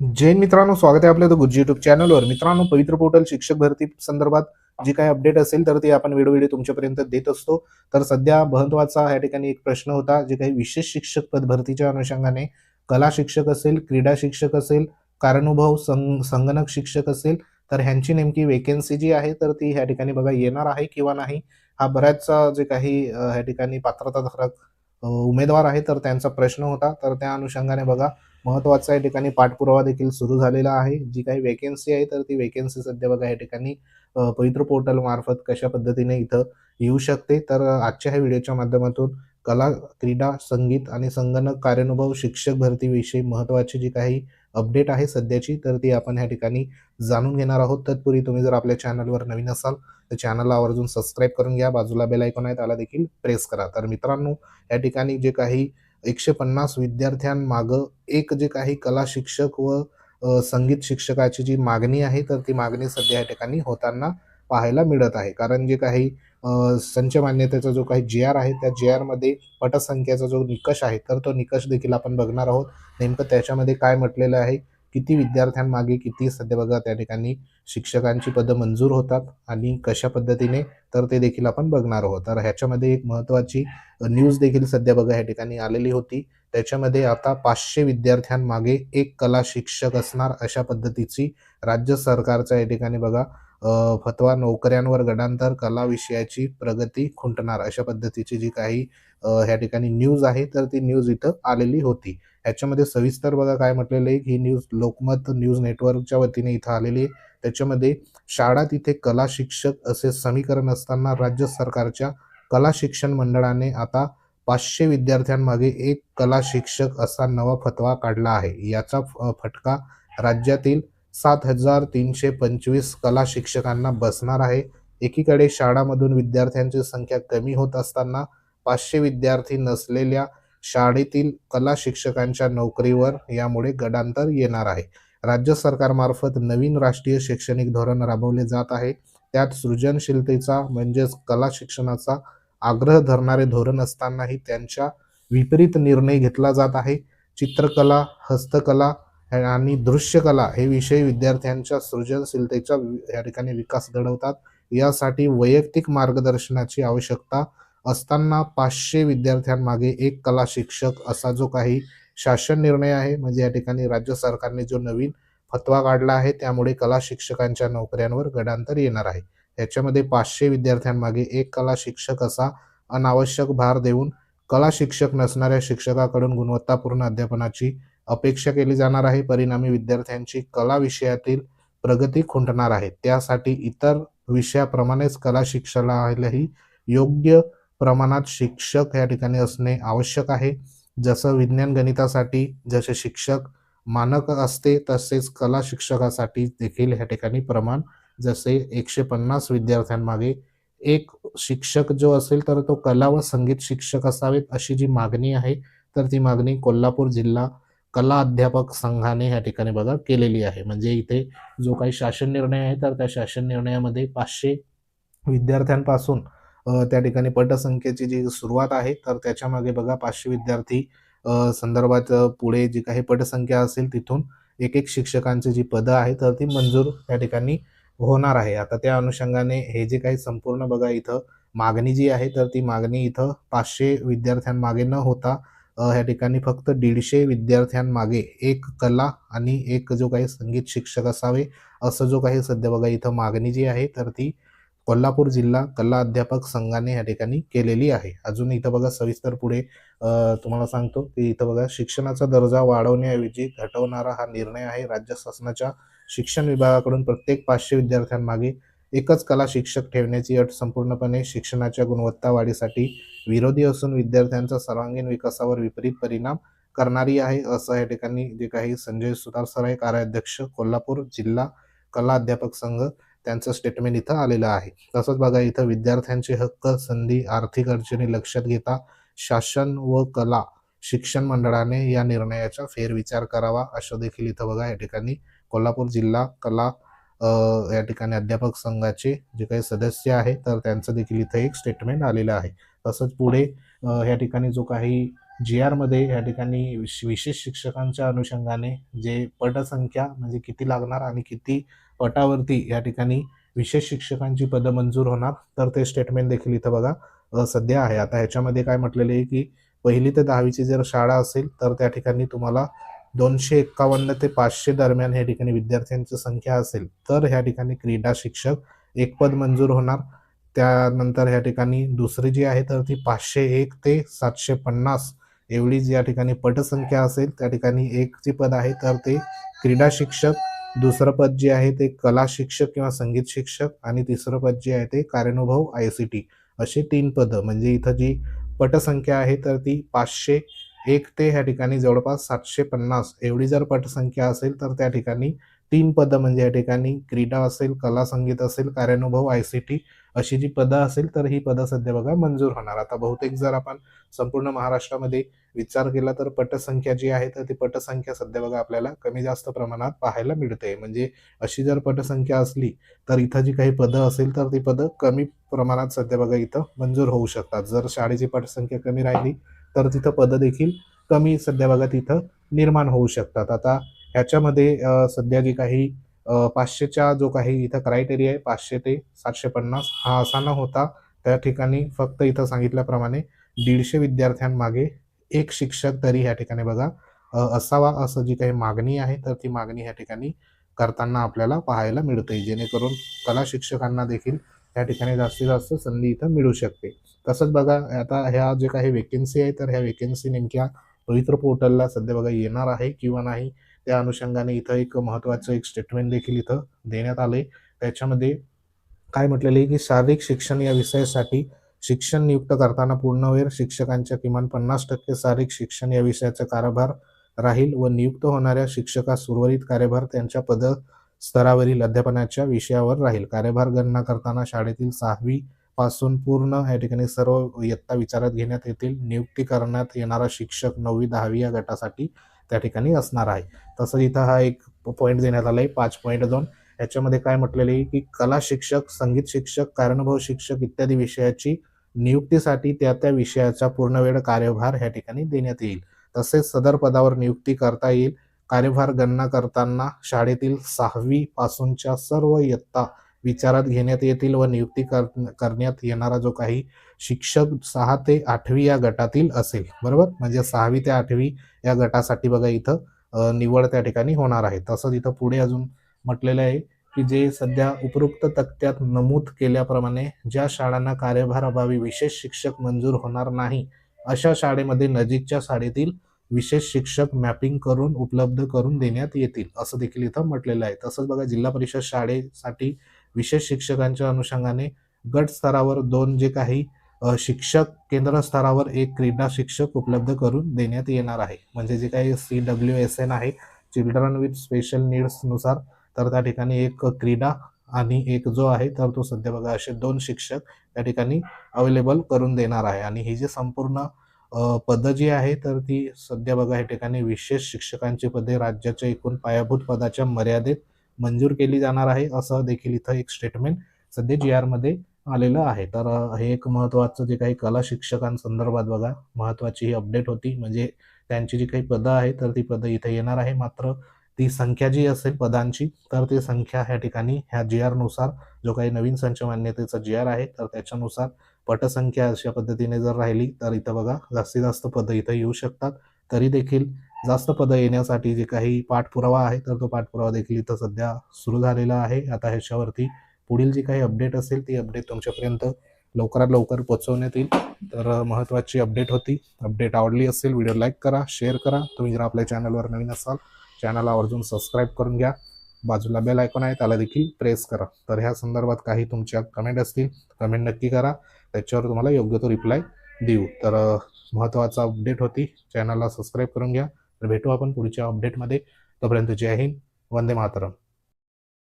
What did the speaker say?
जैन मित्रांनो स्वागत आहे आपल्या गुरुजी युट्यूब चॅनलवर मित्रांनो पवित्र पोर्टल शिक्षक भरती संदर्भात जी काही अपडेट असेल तर ती आपण वेळोवेळी तुमच्यापर्यंत देत असतो. तर सध्या महत्त्वाचा या ठिकाणी एक प्रश्न होता जे काही विशेष शिक्षक पद भरतीच्या अनुषंगाने कला शिक्षक असेल क्रीडा शिक्षक असेल कारणुभव संग संगणक शिक्षक असेल तर ह्यांची नेमकी वेकेन्सी जी आहे तर ती ह्या ठिकाणी बघा येणार आहे किंवा नाही. हा बऱ्याचसा जे काही ह्या ठिकाणी पात्रताधारक धारक उमेदवार आहे तर त्यांचा प्रश्न होता. तर त्या अनुषंगाने बघा महत्त्वाचा या ठिकाणी पाठपुरावा देखील सुरू झालेला आहे. जी काही वेकेन्सी आहे तर ती वेकेन्सी सध्या बघा या ठिकाणी पवित्र पोर्टल मार्फत कशा पद्धतीने इथं येऊ शकते. तर आजच्या ह्या व्हिडिओच्या माध्यमातून कला क्रीडा संगीत आणि संगणक कार्यानुभव शिक्षक भरतीविषयी महत्त्वाची जी काही अपडेट आहे सध्याची तर ती आपण ह्या ठिकाणी जाणून घेणार आहोत. तत्पूर्वी तुम्ही जर आपल्या चॅनलवर नवीन असाल तर चॅनलला आवर्जून सबस्क्राईब करून घ्या. बाजूला बेल आयकॉन आहे त्याला देखील प्रेस करा. तर मित्रांनो या ठिकाणी जे काही एकशे पन्नास विद्यार्थ्यांमागं एक जे काही कला शिक्षक व संगीत शिक्षकाची जी मागणी आहे तर ती मागणी सध्या या ठिकाणी होताना पाहायला मिळत आहे. कारण जे काही संच मान्यतेचा जो काही जे आर आहे त्या जे आरमध्ये पटसंख्येचा जो निकष आहे तर तो निकष देखील आपण बघणार आहोत. नेमकं त्याच्यामध्ये काय म्हटलेलं आहे? किती विद्यार्थ्यांमागे किती सध्या बघा त्या ठिकाणी शिक्षकांची पदं मंजूर होतात आणि कशा पद्धतीने तर ते देखील आपण बघणार आहोत. तर ह्याच्यामध्ये एक महत्त्वाची न्यूज देखील सध्या बघा या ठिकाणी आलेली होती. त्याच्यामध्ये आता पाचशे विद्यार्थ्यांमागे एक कला शिक्षक असणार अशा पद्धतीची राज्य सरकारच्या या ठिकाणी बघा फतवा नोकऱ्यांवर गडांतर कला विषयाची प्रगती खुंटणार अशा पद्धतीची जी काही ह्या ठिकाणी न्यूज आहे तर ती न्यूज इथं आलेली होती. ह्याच्यामध्ये सविस्तर बघा काय म्हटलेलं आहे. ही न्यूज लोकमत न्यूज नेटवर्कच्या वतीने इथं आलेली आहे. त्याच्यामध्ये शाळा तिथे कला शिक्षक असे समीकरण असताना राज्य सरकारच्या कला शिक्षण मंडळाने आता पाचशे विद्यार्थ्यांमागे एक कला शिक्षक असा नवा फतवा काढला आहे. याचा फ- फटका राज्यातील सात हजार तीनशे पंचवीस कला शिक्षकांना बसणार आहे. एकीकडे शाळामधून विद्यार्थ्यांची संख्या कमी होत असताना पाचशे विद्यार्थी नसलेल्या शाळेतील कला शिक्षकांच्या नोकरीवर यामुळे गडांतर येणार आहे. राज्य सरकारमार्फत नवीन राष्ट्रीय शैक्षणिक धोरण राबवले जात आहे. त्यात सृजनशीलतेचा म्हणजेच कला शिक्षणाचा आग्रह धरणारे धोरण असतानाही त्यांच्या विपरीत निर्णय घेतला जात आहे. चित्रकला हस्तकला आणि दृश्यकला हे विषय विद्यार्थ्यांच्या सृजनशीलतेचा या ठिकाणी विकास घडवतात. यासाठी वैयक्तिक मार्गदर्शनाची आवश्यकता असताना पाचशे विद्यार्थ्यांमागे एक कला शिक्षक असा जो काही शासन निर्णय आहे म्हणजे या ठिकाणी राज्य सरकारने जो नवीन फतवा काढला आहे त्यामुळे कला शिक्षकांच्या नोकऱ्यांवर गडांतर येणार आहे. याच्यामध्ये पाचशे विद्यार्थ्यांमागे एक कला शिक्षक असा अनावश्यक भार देऊन कला शिक्षक नसणाऱ्या शिक्षकाकडून गुणवत्तापूर्ण अध्यापनाची अपेक्षा केली जाणार आहे. परिणामी विद्यार्थ्यांची कला विषयातील प्रगती खुंटणार आहे. त्यासाठी इतर विषयाप्रमाणेच कला शिक्षणालाही योग्य प्रमाणात शिक्षक या ठिकाणी असणे आवश्यक आहे. जसं विज्ञान गणितासाठी जसे शिक्षक मानक असते तसेच कला शिक्षकासाठी देखील ह्या ठिकाणी प्रमाण. जसे एकशे पन्नास विद्यार्थ्यांमागे एक शिक्षक जो असेल तर तो कला व संगीत शिक्षक असावेत अशी जी मागणी आहे तर ती मागणी कोल्हापूर जिल्हा कला अध्यापक संघाने या ठिकाणी बघा केलेली आहे. म्हणजे इथे जो काही शासन निर्णय आहे तर त्या शासन निर्णयामध्ये पाचशे विद्यार्थ्यांपासून त्या ठिकाणी पटसंख्येची जी सुरुवात आहे तर त्याच्यामागे बघा पाचशे विद्यार्थी संदर्भात पुढे जी काही पटसंख्या असेल तिथून एक एक शिक्षकांची जी पदं आहे तर ती मंजूर त्या ठिकाणी होणार आहे. आता त्या अनुषंगाने हे जे काही संपूर्ण बघा इथं मागणी जी आहे तर ती मागणी इथं पाचशे विद्यार्थ्यांमागे न होता ह्या ठिकाणी फक्त दीडशे विद्यार्थ्यांमागे एक कला आणि एक जो काही संगीत शिक्षक असावे असं जो काही सध्या बघा इथं मागणी जी आहे तर ती कोल्हापूर जिल्हा कला अध्यापक संघाने या ठिकाणी केलेली आहे. अजून इथं बघा सविस्तर पुढे तुम्हाला सांगतो की इथं बघा शिक्षणाचा दर्जा वाढवण्याऐवजी घटवणारा हा निर्णय आहे. राज्य शासनाच्या शिक्षण विभागाकडून प्रत्येक पाचशे विद्यार्थ्यांमागे एकच कला शिक्षक ठेवण्याची अट संपूर्णपणे शिक्षणाच्या गुणवत्ता वाढीसाठी विरोधी असून विद्यार्थ्यांचा सर्वांगीण विकासावर विपरीत परिणाम करणारी आहे असं या ठिकाणी जे काही संजय सुतारसराय कार्याध्यक्ष कोल्हापूर जिल्हा कला अध्यापक संघ त्यांचं स्टेटमेंट इथं आलेलं आहे. तसंच बघा इथं विद्यार्थ्यांचे हक्क संधी आर्थिक अडचणी लक्षात घेता शासन व कला शिक्षण मंडळाने या निर्णयाचा फेरविचार करावा असं देखील इथं बघा या ठिकाणी कोल्हापूर जिल्हा कला या ठिकाणी अध्यापक संघाचे जे काही सदस्य आहे तर त्यांचं देखील इथं एक स्टेटमेंट आलेलं आहे. तसंच पुढे या ठिकाणी जो काही जी आरमध्ये या ठिकाणी विश- विशेष शिक्षकांच्या अनुषंगाने जे पटसंख्या म्हणजे किती लागणार आणि किती पटावरती या ठिकाणी विशेष शिक्षकांची पदं मंजूर होणार. तर ते स्टेटमेंट देखील इथं बघा सध्या आहे. आता ह्याच्यामध्ये काय म्हटलेले आहे की पहिली ते दहावीची जर शाळा असेल तर त्या ठिकाणी तुम्हाला दोनशे एक्कावन्न ते पाचशे दरम्यान या ठिकाणी विद्यार्थ्यांची संख्या असेल तर ह्या ठिकाणी क्रीडा शिक्षक एक पद मंजूर होणार. त्यानंतर ह्या ठिकाणी दुसरी जी आहे तर ती पाचशे एक ते सातशे पन्नास एवढी जी या ठिकाणी पटसंख्या असेल. त्या ठिकाणी एक जी पद आहे तर ते क्रीडा शिक्षक दुसरं पद जे आहे ते कला शिक्षक किंवा संगीत शिक्षक आणि तिसरं पद जे आहे ते कार्यानुभव आय सी टी असे तीन पदं म्हणजे इथं जी पटसंख्या आहे तर ती पाचशे एक ते ह्या ठिकाणी जवळपास सातशे पन्नास. एवढी जर पटसंख्या असेल तर त्या ठिकाणी तीन पदं म्हणजे या ठिकाणी क्रीडा असेल कला संगीत असेल कार्यानुभव आय सी टी अशी जी पदं असेल तर ही पदं सध्या बघा मंजूर होणार. आता बहुतेक जर आपण संपूर्ण महाराष्ट्रामध्ये विचार केला तर पटसंख्या जी आहे तर ती पटसंख्या सध्या बघा आपल्याला कमी जास्त प्रमाणात पाहायला मिळते. म्हणजे अशी जर पटसंख्या असली तर इथं जी काही पदं असेल तर ती पदं कमी प्रमाणात सध्या बघा इथं मंजूर होऊ शकतात. जर शाळेची पटसंख्या कमी राहिली तर तिथं पदं देखील कमी सध्या बघा तिथं निर्माण होऊ शकतात. आता ह्याच्यामध्ये सध्या जी काही पाचशेच्या जो काही इथं क्रायटेरिया आहे पाचशे ते सातशे पन्नास हा असा न होता त्या ठिकाणी फक्त इथं सांगितल्याप्रमाणे दीडशे विद्यार्थ्यांमागे एक शिक्षक तरी ह्या ठिकाणी बघा असावा असं जी काही मागणी आहे तर ती मागणी ह्या ठिकाणी करताना आपल्याला पाहायला मिळते जेणेकरून कला शिक्षकांना देखील त्या ठिकाणी जास्तीत जास्त संधी इथं मिळू शकते. तसंच बघा आता ह्या जे काही वेकेन्सी आहे तर ह्या वेकेन्सी नेमक्या पवित्र पोर्टलला सध्या बघा येणार आहे किंवा नाही त्या अनुषंगाने इथं एक महत्त्वाचं एक स्टेटमेंट देखील इथं देण्यात आलं आहे त्याच्यामध्ये काय म्हटलेलं आहे की शारीरिक शिक्षण या विषयासाठी शिक्षण नियुक्त करताना पूर्णवेळ शिक्षकांच्या किमान पन्नास टक्के शारीरिक शिक्षण या विषयाचा कारभार राहील व नियुक्त होणाऱ्या शिक्षकास उर्वरित कार्यभार त्यांच्या पद स्तरावरील अध्यापनाच्या विषयावर राहील. कार्यभार गणना करताना शाळेतील सहावी पासून पूर्ण या ठिकाणी सर्व इयत्ता विचारात घेण्यात येतील. नियुक्ती करण्यात येणारा शिक्षक नववी दहावी या गटासाठी त्या ठिकाणी असणार आहे. तसं इथं हा एक पॉईंट देण्यात आला आहे पाच पॉईंट दोन. याच्यामध्ये काय म्हटलेलं आहे की कला शिक्षक संगीत शिक्षक कारणभाव शिक्षक इत्यादी विषयाची नियुक्तीसाठी त्या त्या विषयाचा पूर्णवेळ कार्यभार ह्या ठिकाणी देण्यात येईल. तसेच सदर पदावर नियुक्ती करता येईल. कार्यभार गणना करताना शाळेतील सहावी पासूनच्या सर्व इयत्ता विचारात घेण्यात येतील व नियुक्ती कर करण्यात येणारा जो काही शिक्षक सहा ते आठवी या गटातील असेल बरोबर? म्हणजे सहावी ते आठवी या गटासाठी बघा इथं निवड त्या ठिकाणी होणार आहे. तसंच इथं पुढे अजून म्हटलेलं आहे की जे सध्या उपरोक्त तक्त्यात नमूद केल्याप्रमाणे ज्या शाळांना कार्यभार अभावी विशेष शिक्षक मंजूर होणार नाही अशा शाळेमध्ये नजीकच्या शाळेतील विशेष शिक्षक मॅपिंग करून उपलब्ध करून देण्यात येतील असं देखील इथं म्हटलेलं आहे. तसंच बघा जिल्हा परिषद शाळेसाठी विशेष शिक्षकांच्या अनुषंगाने गट स्तरावर दोन जे काही शिक्षक केंद्र स्तरावर एक क्रीडा शिक्षक उपलब्ध करून देण्यात येणार आहे. म्हणजे जे काही सी डब्ल्यू एस एन आहे चिल्ड्रन विथ स्पेशल नीड्सनुसार तर त्या ठिकाणी एक क्रीडा आणि एक जो आहे तर तो सध्या बघा असे दोन शिक्षक त्या ठिकाणी अवेलेबल करून देणार आहे. आणि ही जी संपूर्ण पदं जी आहे तर ती सध्या बघा या ठिकाणी विशेष शिक्षकांची पदे राज्याच्या एकूण पायाभूत पदाच्या मर्यादेत मंजूर केली जाणार आहे असं देखील इथं एक स्टेटमेंट सध्या जी आरमध्ये आलेलं आहे. तर हे एक महत्त्वाचं जे काही कला शिक्षकांसंदर्भात बघा महत्त्वाची ही अपडेट होती. म्हणजे त्यांची जी काही पदं आहे तर ती पदं इथे येणार आहे. मात्र ती संख्या जी असेल पदांची तर ती संख्या ह्या ठिकाणी ह्या जी आरनुसार जो काही नवीन संच मान्यतेचा जी आर आहे तर त्याच्यानुसार पटसंख्या अशा पद्धतीने जर राहिली तर इथं बघा जास्तीत जास्त पदं इथं येऊ शकतात. तरी देखील जास्त पदं येण्यासाठी जे काही पाठपुरावा आहे तर तो पाठपुरावा देखील इथं सध्या सुरू झालेला आहे. आता ह्याच्यावरती पुढील जी काही अपडेट असेल ती अपडेट तुमच्यापर्यंत लवकरात लवकर पोहोचवण्यात येईल. तर महत्त्वाची अपडेट होती. अपडेट आवडली असेल व्हिडिओ लाईक करा शेअर करा. तुम्ही जर आपल्या चॅनलवर नवीन असाल चॅनलला आवर्जून सबस्क्राईब करून घ्या. बाजूला बेल आयकॉन आहे त्याला देखील प्रेस करा. तर ह्या संदर्भात काही तुमच्या कमेंट असतील कमेंट नक्की करा. त्याच्यावर तुम्हाला योग्य तो रिप्लाय देऊ. तर महत्त्वाचा अपडेट होती. चॅनलला सबस्क्राईब करून घ्या. तर भेटू आपण पुढच्या अपडेटमध्ये तोपर्यंत जय हिंद. वंदे मातरम.